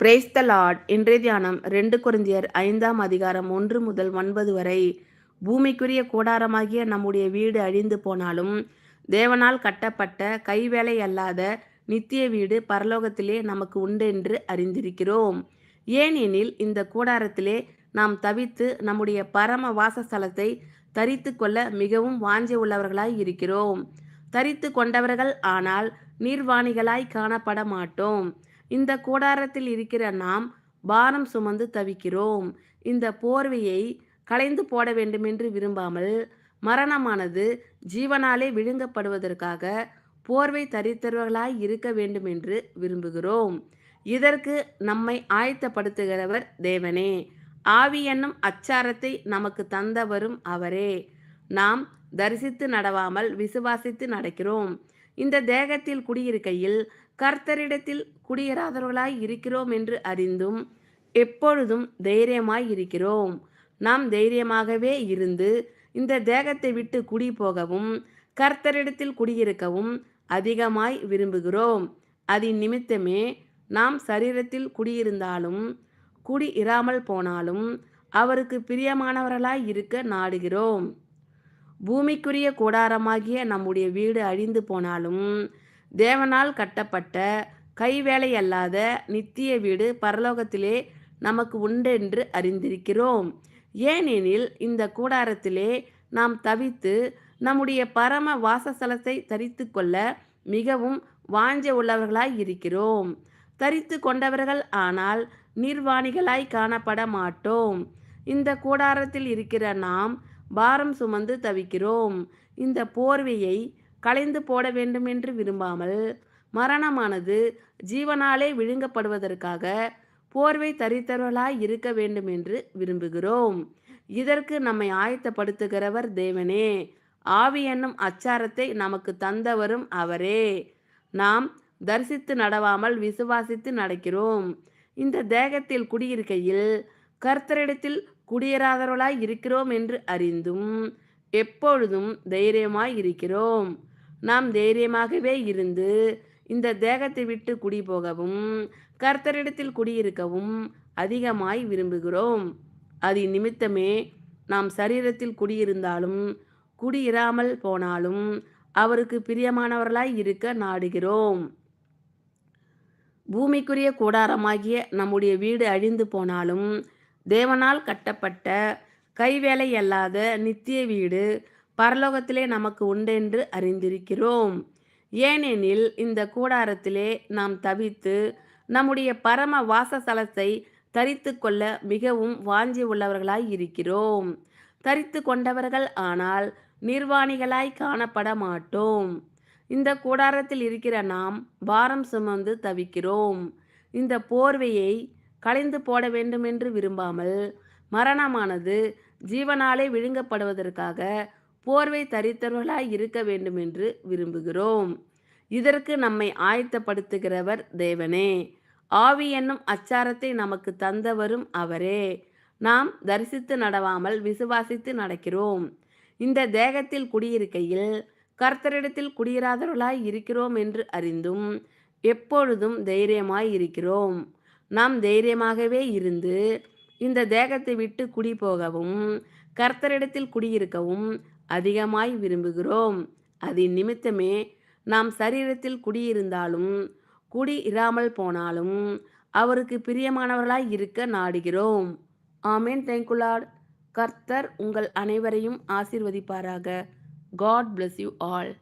Brace த Lord. இன்றைய தியானம் ரெண்டு குருந்தியர் ஐந்தாம் அதிகாரம் ஒன்று முதல் ஒன்பது வரை. பூமிக்குரிய கூடாரமாகிய நம்முடைய வீடு அழிந்து போனாலும் தேவனால் கட்டப்பட்ட கைவேலை அல்லாத நித்திய வீடு பரலோகத்திலே நமக்கு உண்டு என்று அறிந்திருக்கிறோம். ஏனெனில் இந்த கூடாரத்திலே நாம் தவித்து நம்முடைய பரம வாசஸ்தலத்தை தரித்து கொள்ள மிகவும் வாஞ்சை உள்ளவர்களாய் இருக்கிறோம். தரித்து கொண்டவர்கள் ஆனால் நீர்வாணிகளாய் காணப்பட மாட்டோம் இந்த கூடாரத்தில் இருக்கிற நாம் பாரம் சுமந்து தவிக்கிறோம். இந்த போர்வையை களைந்து போட வேண்டுமென்று விரும்பாமல் மரணமானது ஜீவனாலே விழுங்கப்படுவதற்காக போர்வை தரித்தவர்களாய் இருக்க வேண்டுமென்று விரும்புகிறோம். இதற்கு நம்மை ஆயத்தப்படுத்துகிறவர் தேவனே. ஆவி என்னும் அச்சாரத்தை நமக்கு தந்தவரும் அவரே. நாம் தரிசித்து நடவாமல் விசுவாசித்து நடக்கிறோம். இந்த தேகத்தில் குடியிருக்கையில் கர்த்தரிடத்தில் குடியேறாதவர்களாய் இருக்கிறோம் என்று அறிந்தும் எப்பொழுதும் தைரியமாய் இருக்கிறோம். நாம் தைரியமாகவே இருந்து இந்த தேகத்தை விட்டு குடி போகவும் கர்த்தரிடத்தில் குடியிருக்கவும் அதிகமாய் விரும்புகிறோம். அதன் நிமித்தமே நாம் சரீரத்தில் குடியிருந்தாலும் குடி இராமல் போனாலும் அவருக்கு பிரியமானவர்களாய் இருக்க நாடுகிறோம். பூமிக்குரிய கூடாரமாகிய நம்முடைய வீடு அழிந்து போனாலும் தேவனால் கட்டப்பட்ட கைவேலையல்லாத நித்திய வீடு பரலோகத்திலே நமக்கு உண்டென்று அறிந்திருக்கிறோம். ஏனெனில் இந்த கூடாரத்திலே நாம் தவித்து நம்முடைய பரம வாசஸ்தலத்தை தரித்து கொள்ள மிகவும் வாஞ்ச உள்ளவர்களாய் இருக்கிறோம். தரித்து கொண்டவர்கள் ஆனால் நிர்வாணிகளாய் காணப்பட மாட்டோம். இந்த கூடாரத்தில் இருக்கிற நாம் பாரம் சுமந்து தவிக்கிறோம். இந்த போர்வையை களைந்து போட வேண்டுமென்று விரும்பாமல் மரணமானது ஜீவனாலே விழுங்கப்படுவதற்காக போர்வை தரித்தவர்களாய் இருக்க வேண்டும் என்று விரும்புகிறோம். இதற்கு நம்மை ஆயத்தப்படுத்துகிறவர் தேவனே. ஆவி என்னும் அச்சாரத்தை நமக்கு தந்தவரும் அவரே. நாம் தரிசித்து நடவாமல் விசுவாசித்து நடக்கிறோம். இந்த தேகத்தில் குடியிருக்கையில் கர்த்தரிடத்தில் குடியேறாதவர்களாய் இருக்கிறோம் என்று அறிந்தும் எப்பொழுதும் தைரியமாய் இருக்கிறோம். நாம் தைரியமாகவே இருந்து இந்த தேகத்தை விட்டு குடி போகவும் கர்த்தரிடத்தில் குடியிருக்கவும் அதிகமாய் விரும்புகிறோம். அது நிமித்தமே நாம் சரீரத்தில் குடியிருந்தாலும் குடியிராமல் போனாலும் அவருக்கு பிரியமானவர்களாய் இருக்க நாடுகிறோம். பூமிக்குரிய கூடாரமாகிய நம்முடைய வீடு அழிந்து போனாலும் தேவனால் கட்டப்பட்ட கைவேலை அல்லாத நித்திய வீடு பரலோகத்திலே நமக்கு உண்டென்று அறிந்திருக்கிறோம். ஏனெனில் இந்த கூடாரத்திலே நாம் தவித்து நம்முடைய பரம வாசஸ்தலத்தை தரித்து கொள்ள மிகவும் வாஞ்சி உள்ளவர்களாய் இருக்கிறோம். தரித்து கொண்டவர்கள் ஆனால் நிர்வாணிகளாய் காணப்பட மாட்டோம். இந்த கூடாரத்தில் இருக்கிற நாம் பாரம் சுமந்து தவிக்கிறோம். இந்த போர்வையை களைந்து போட வேண்டுமென்று விரும்பாமல் மரணமானது ஜீவனாலே விழுங்கப்படுவதற்காக போர்வை தரித்தவர்களாய் இருக்க வேண்டும் என்று விரும்புகிறோம். இதற்கு நம்மை ஆயத்தப்படுத்துகிறவர் தேவனே. ஆவி என்னும் அச்சாரத்தை நமக்கு தந்தவரும் அவரே. நாம் தரிசித்து நடவாமல் விசுவாசித்து நடக்கிறோம். இந்த தேகத்தில் குடியிருக்கையில் கர்த்தரிடத்தில் குடியிராதவர்களாய் இருக்கிறோம் என்று அறிந்தும் எப்பொழுதும் தைரியமாய் இருக்கிறோம். நாம் தைரியமாகவே இருந்து இந்த தேகத்தை விட்டு குடி போகவும் கர்த்தரிடத்தில் குடியிருக்கவும் அதிகமாய் விரும்புகிறோம். அதன் நிமித்தமே நாம் சரீரத்தில் குடியிருந்தாலும் குடி இராமல் போனாலும் அவருக்கு பிரியமானவர்களாய் இருக்க நாடுகிறோம். ஆமேன். தேங்குலாட் கர்த்தர் உங்கள் அனைவரையும் ஆசிர்வதிப்பாராக. God bless you all